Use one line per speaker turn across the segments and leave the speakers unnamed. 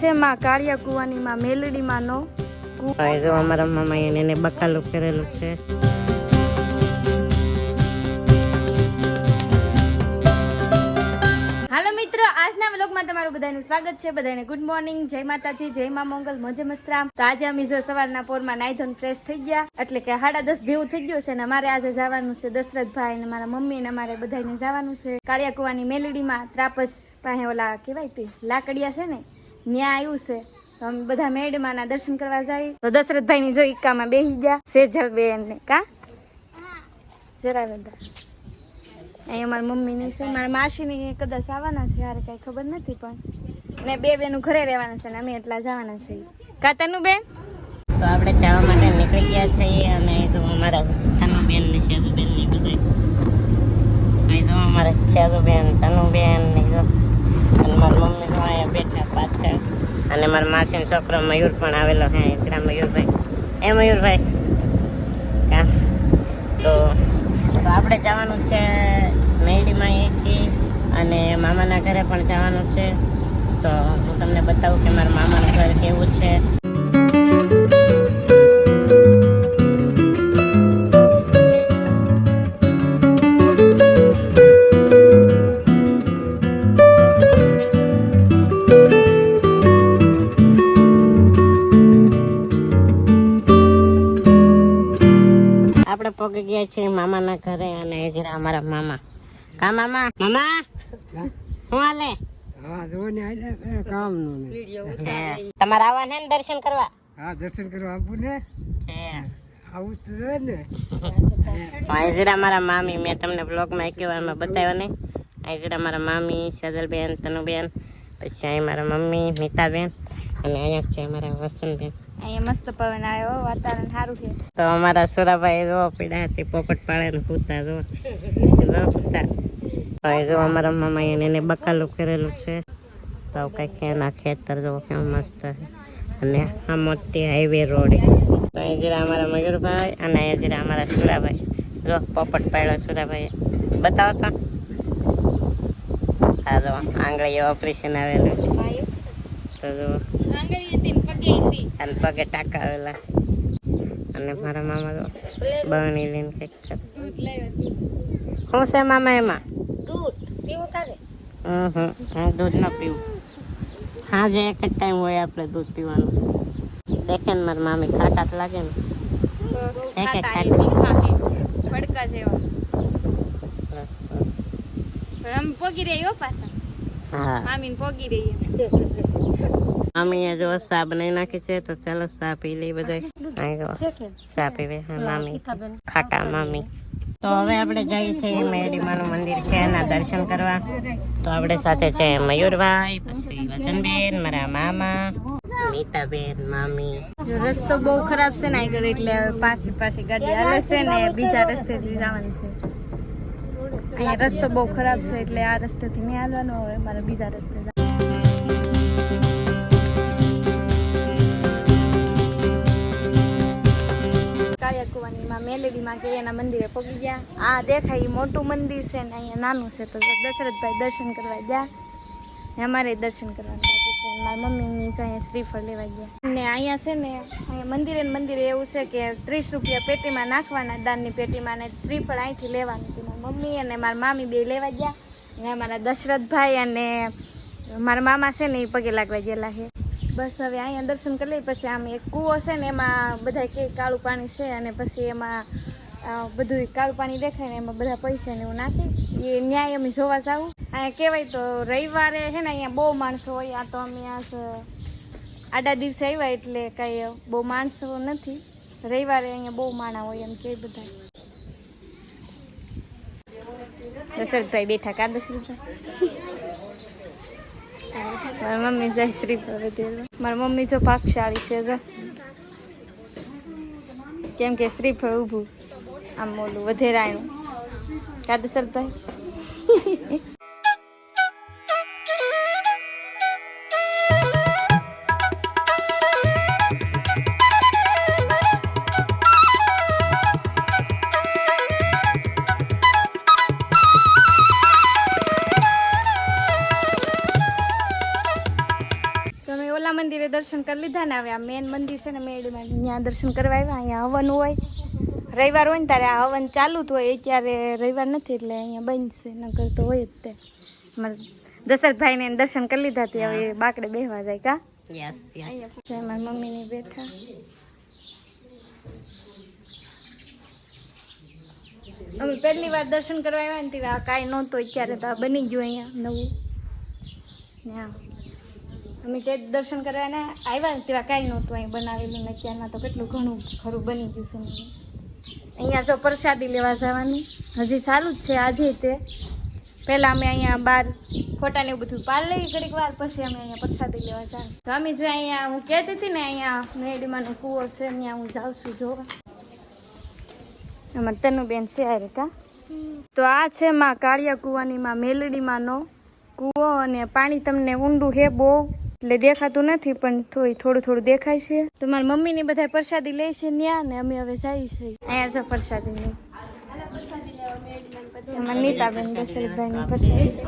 છે માં કાળિયા કુવાની માં મેલડી માં નો
જો અમારા મામા એને બકાલું કરેલું છે.
હાલો મિત્રો આજના વ્લોગમાં તમારું બધાનું સ્વાગત છે. બધાને ગુડ મોર્નિંગ જય માતાજી જય મા મંગલ મોજે મસ્તરામ. તો આજે અમે જો સવારના પોરમાં નાઈ ધોન ફ્રેશ થઈ ગયા. એટલે કે સાડા દસ જેવું થઈ ગયું છે ને મારે આજે જવાનું છે દશરથભાઈ ને મારા મમ્મી ને મારે બધાને જવાનું છે. કાળિયા કુવાની મેલડીમાં ત્રાપસ પાસે ઓલા કહેવાય તે લાકડિયા છે ને ન્યા આવ્યું છે. તો અમે બધા મેળમાં ના દર્શન કરવા જાય. તો દશરથભાઈ ની જો ઈકામાં બેસી ગયા. સેજલ બેન ને કા? જરા બધા. અહીંયા મારી મમ્મીની છે. મારા માસીની કદાચ આવવાના છે યાર કઈ ખબર નથી, પણ ને બે બેનું ઘરે રહેવાના છે ને અમે એટલા જવાના છે. કાતાનું બેન
તો આપણે જવા માટે નીકળી ગયા છીએ અને જો અમારા તનુબેન ને સેજુબેન ને બધા અહીં જો અમારા સેજુબેન તનુબેન ને જો અને મારી મમ્મી તો અહીંયા બેઠા પાછળ અને મારા માસીનો છોકરો મયુર પણ આવેલો હે એકડા મયુરભાઈ. એ મયુરભાઈ. કા તો આપણે જવાનું છે મેડીમાં એકી અને મામાના ઘરે પણ જવાનું છે. તો હું તમને બતાવું કે મારા મામાનું ઘર કેવું છે. પગી ગયા છે મામાના ઘરે અને એ જરા અમારા મામા. કા મામા? મામા? હું હાલે?
હા જો ને આલે કામનું. ને
તમારે આવવાને ને દર્શન કરવા?
હા દર્શન કરવા આપું ને? આવું જ ને.
અહીં જરા મારા મામી મેં તમને બ્લોગમાં એક વારમાં બતાવ્યો ને અહીં જરા મારા મામી સદલબેન તનુબેન પછી અહીં મારા મમ્મી મિતાબેન અને અહીંયા છે અમારા વસંતબેન.
અહીંયા મસ્ત પવન આવ્યો વાતાવરણ સારું છે.
તો અમારા સુરાભાઈ જો પીડા હતી પોપટ પાડે ને કૂતા જો જો કૂતા હવે જો અમારા મામા એને બકાલું કરેલું છે. તો કંઈક એના ખેતર જો કેવું મસ્ત છે. અને આ મોટી હાઈવે રોડ તો અહીં જરા અમારા મયુરભાઈ અને અહીંયા જરા અમારા સુરાભાઈ. જો પોપટ પાડ્યો સુરાભાઈ બતાવો તો. હા જો આંગળીએ ઓપરેશન આવેલું. તો જો. અને પગે ટાંકા અને મારા મામા તો બરણી લઈને ચેક કરે શું છે મામા એમાં?
દૂધ. પીવું તારે?
હમ હમ હું દૂધ ન પીવું. હા જે એક જ ટાઈમ હોય આપણે દૂધ પીવાનું. દેખે ને મારા મામી ખાટા તો લાગે ને? એક
જેવા. પોગી રહી હો પાછા.
હા.
પોગી રહી
મામીએ જો સાપ બનાવી નાખી છે, તો ચાલો ચા પી લઈ બધા જો પીવે મામી ખાટા મામી તો હવે આપણે જઈએ છીએ મેરડીમાનું મંદિર છે, એના દર્શન કરવા. તો આપણે સાથે છે મયુરભાઈ પછી વસંતબેન મારા મામા, નીતાબેન મામી
રસ્તો બહુ ખરાબ છે ને આગળ, એટલે પાછી પાછી ગાડી હાલે છે ને બીજા રસ્તેથી જવાનું છે. અહીંયા રસ્તો બહુ ખરાબ છે, એટલે આ રસ્તેથી નહીં હાલવાનું, હવે મારે બીજા રસ્તે જવાનું. કાળિયા કુવાનીમાં મેલેડીમાં કે એના મંદિરે પગી ગયા. આ દેખાય એ મોટું મંદિર છે ને અહીંયા નાનું છે, તો દશરથભાઈ દર્શન કરવા ગયા. ને અમારે દર્શન કરવાનું બાકી છે. મારી મમ્મીની અહીંયા શ્રીફળ લેવા ગયા. ને અહીંયા છે ને, અહીંયા મંદિરે મંદિરે એવું છે કે ત્રીસ રૂપિયા પેટીમાં નાખવાના, દાનની પેટીમાં ને શ્રીફળ અહીંથી લેવાનું. હતું મારી મમ્મી અને મારા મામી બે લેવા ગયા. ને અમારા દશરથભાઈ અને મારા મામા છે ને એ પગે લાગવા ગયેલા છે. બસ હવે અહીંયા દર્શન કરી લઈએ. પછી આમ એક કૂવો છે ને એમાં બધા કે કાળું પાણી છે અને પછી એમાં બધું કાળું પાણી દેખાય ને એમાં બધા પૈસા ને એવું નાખે. એ ન્યાય અમે જોવા જાવું અહીંયા કહેવાય તો રવિવારે છે ને અહીંયા બહુ માણસો હોય. આ તો અમે આડા દિવસે આવ્યા એટલે કાંઈ બહુ માણસો નથી. રવિવારે અહીંયા બહુ માણા હોય એમ કે બધા. દશરથભાઈ બેઠા કા દશરથભાઈ મારી મમ્મી જાય શ્રી ભગવતી મારી મમ્મી જો ભાગશાળી છે, જો. કેમ કે શ્રીફળ ઊભું આમ ઓલું વધેરાયણું કા મંદિરે દર્શન કરી લીધા ને હવે આ મેન મંદિર છે ને મેળીમાં ત્યાં દર્શન કરવા આવ્યા. અહીંયા હવન હોય રવિવાર હોય ને ત્યારે આ હવન ચાલુ જ હોય. અત્યારે રવિવાર નથી એટલે અહીંયા બંધ છે. નકર તો હોય જ તે. અમારે દશરથભાઈને દર્શન કરી લીધા તે હવે બાકડે બેહવા જાય કા?
યસ યસ
જય મારી મમ્મીની બેઠા. અમે પહેલી વાર દર્શન કરવા આવ્યા ને ત્યારે આ કાંઈ નહોતું. અત્યારે તો આ બની ગયું અહીંયા નવું. હા અમે જે દર્શન કરવાને આવ્યા ને તેવા કાંઈ નહોતું અહીં બનાવેલું ને એમાં તો કેટલું ઘણું ખરું બની ગયું છે. અહીંયા જો પ્રસાદી લેવા જવાની. હજી સારું જ છે આજે તે. પહેલાં અમે અહીંયા બહાર ફોટાને એવું બધું પાર લઈ ઘડીક વાર, પછી અમે અહીંયા પ્રસાદી લેવા જાય. તો અમે જો અહીંયા, હું કહેતી હતી ને અહીંયા મેડીમાંનો કૂવો છે, ત્યાં હું જાઉં છું જોવા. અમારે તનુબેન છે આ રેતા. તો આ છે માં કાળિયા કૂવાની માં મેલડીમાંનો કૂવો અને પાણી તમને ઊંડું છે બહુ. એટલે દેખાતું નથી પણ થોડી થોડું થોડું દેખાય છે. તો મારી મમ્મીની બધા પ્રસાદી લે છે ત્યાં ને અમે હવે જઈએ છીએ અહીંયા જો પ્રસાદી ની અમારા નીતાબેન દશરથભાઈની પ્રસાદી લે.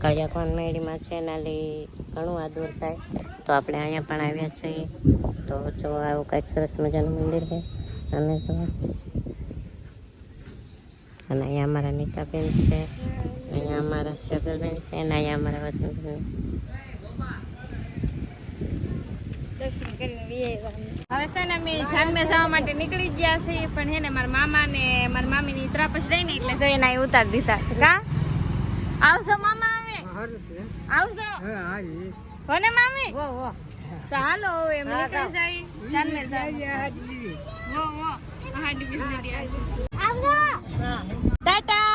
કળિયા કોણ મેળીમાં છે નાલી ઘણું આ દૂર થાય. તો આપણે અહીંયા પણ આવ્યા છીએ. તો જો આવું કંઈક સરસ મજાનું મંદિર છે. અને જો અને અહીંયા અમારા નીતાબેન છે અહીંયા અમારા શગલબેન છે અને અહીંયા અમારા વસંતબેન.
હવે છે ને અમે જાનમે જવા માટે નીકળી ગયા છીએ પણ હે ને મારા મામા ને મારા મામીની ત્રાપસ રહી ને એટલે જોઈને અહીં ઉતાર દીધા. કા? આવશો મામા
આવે
આવશો કોને મામી? તો હાલો હવે એમ નીકળી જાય જાનમે જાય
હાજી
વો વો હાડી આવશો ટાટા.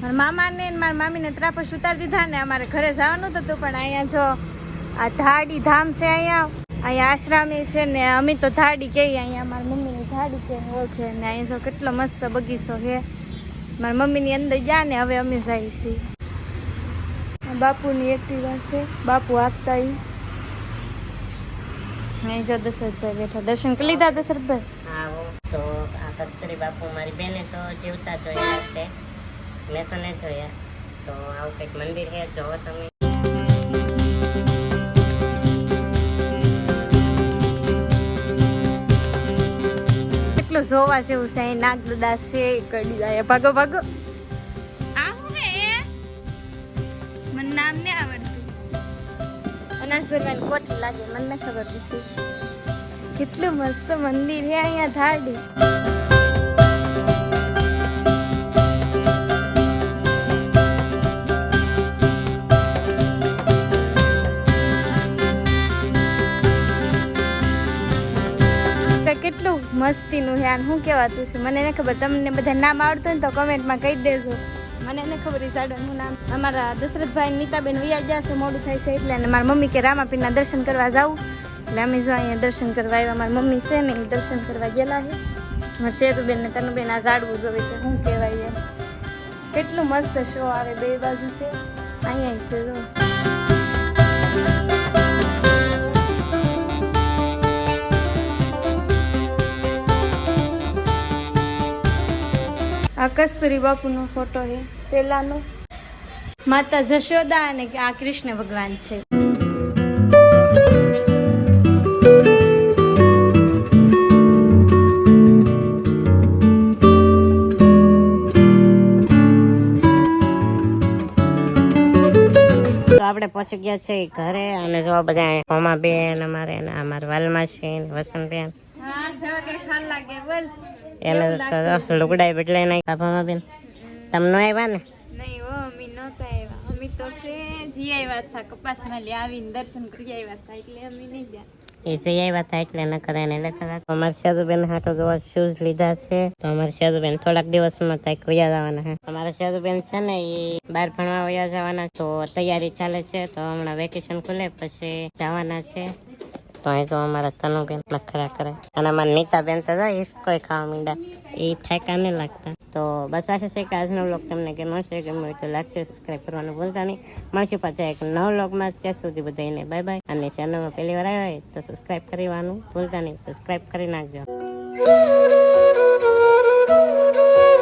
મારા મામાને ને મારા મામીને ત્રાપસ ઉતારી દીધા ને અમારે ઘરે જવાનું જ હતું પણ અહીંયા જો. આ ધાડી ધામ છે અહીંયા. અહીંયા આશ્રમી છે ને અમે તો ધાડી કહીએ અહીંયા મારી મમ્મીની ધાડી કે ઓળખે ને અહીંયા જો કેટલો મસ્ત બગીચો છે. મારી મમ્મીની અંદર ગયા ને હવે અમે જઈએ છીએ. બાપુની એક્ટિવા છે બાપુ આપતા અહીં જો દશરથભાઈ બેઠા. દર્શન કરી લીધા દશરથભાઈ?
કસ્તુરી બાપુ મારી બેને તો જીવતા જોયા છે. મેં તો નહીં જોયા. તો આવું કંઈક મંદિર છે જોવો તમે.
કેટલું જોવા જેવું છે અહીં નાગદા છે કડી જાય ભાગો ભાગો. આવું હું? હે મને નામ નહીં આવડતું. અનાજ ભરવાની કોટ લાગે મને ન ખબર નથી કેટલું મસ્ત મંદિર છે અહીંયા ધાડી કેટલું મસ્તીનું છે. આને શું કહેવાતું છે? મને એને ખબર. તમને બધા નામ આવડતું હોય ને તો કમેન્ટમાં કહી દેજો. મને એને ખબર સાડવાનું નામ. અમારા દશરથભાઈ નીતાબેન વૈયા ગયા છે, મોડું થાય છે એટલે અને મારી મમ્મી કે રામાપીરના દર્શન કરવા જાઉં. એટલે અમે જો અહીંયા દર્શન કરવા આવ્યા. મારી મમ્મી છે ને એ દર્શન કરવા ગયેલા છે. મારે સેતુબેન ને તનુબેન આ ઝાડવું જોવે કે શું કહેવાય કેટલું મસ્ત શો આવે બે બાજુ છે. અહીંયા છે, જો. આ કસ્તુરી બાપુનો ફોટો છે પેલાનો. માતા જશોદા અને આ કૃષ્ણ ભગવાન છે.
તો આપણે પહોંચી ગયા છે ઘરે અને જો બધા હોમા બેન અમારે અને અમારા વાલમાં છે વસંત બેન
હા જવા કે ખાલ લાગે બોલ.
એને તો લુગડાઈ બદલાઈ નાખી કાપામાં બેન તમને આવ્યા ને?
નહીં ઓ અમી નહોતા આવ્યા અમી તો છે જી આવ્યા હતા કપાસમાં લે આવીને દર્શન કરી આવ્યા હતા એટલે અમે નહીં ગયા.
એ જઈ આવ્યા હતા એટલે ન કરે ને લેતા હતા. અમારે સાધુબેન હાટો જોવા શૂઝ લીધા છે તો અમારે સાધુબેન થોડાક દિવસમાં ત્યાં વયા જવાના છે. અમારા સાધુબેન છે ને એ બહાર ભણવા વયા જવાના તો તૈયારી ચાલે છે તો હમણાં વેકેશન ખુલે પછી જવાના છે. તો અહીં જો અમારા તનુબેન નખરા કરે. અને અમારા નીતાબેન તો જો ઈસકોય ખાવા માંડ્યા. એ ઠેકા નહીં લાગતા. તો બસ આશા છે કે આજનો વ્લોગ તમને કેમ હશે. ગમ્યો હોય તો લાગશે સબસ્ક્રાઈબ કરવાનું ભૂલતા નહીં. મળશું પાછા એક નવ વ્લોગમાં. ત્યાં સુધી બધાને બાય બાય. અને ચેનલમાં પહેલી વાર આવ્યા હોય તો સબસ્ક્રાઈબ કરવાનું ભૂલતા નહીં. સબસ્ક્રાઈબ કરી નાખજો.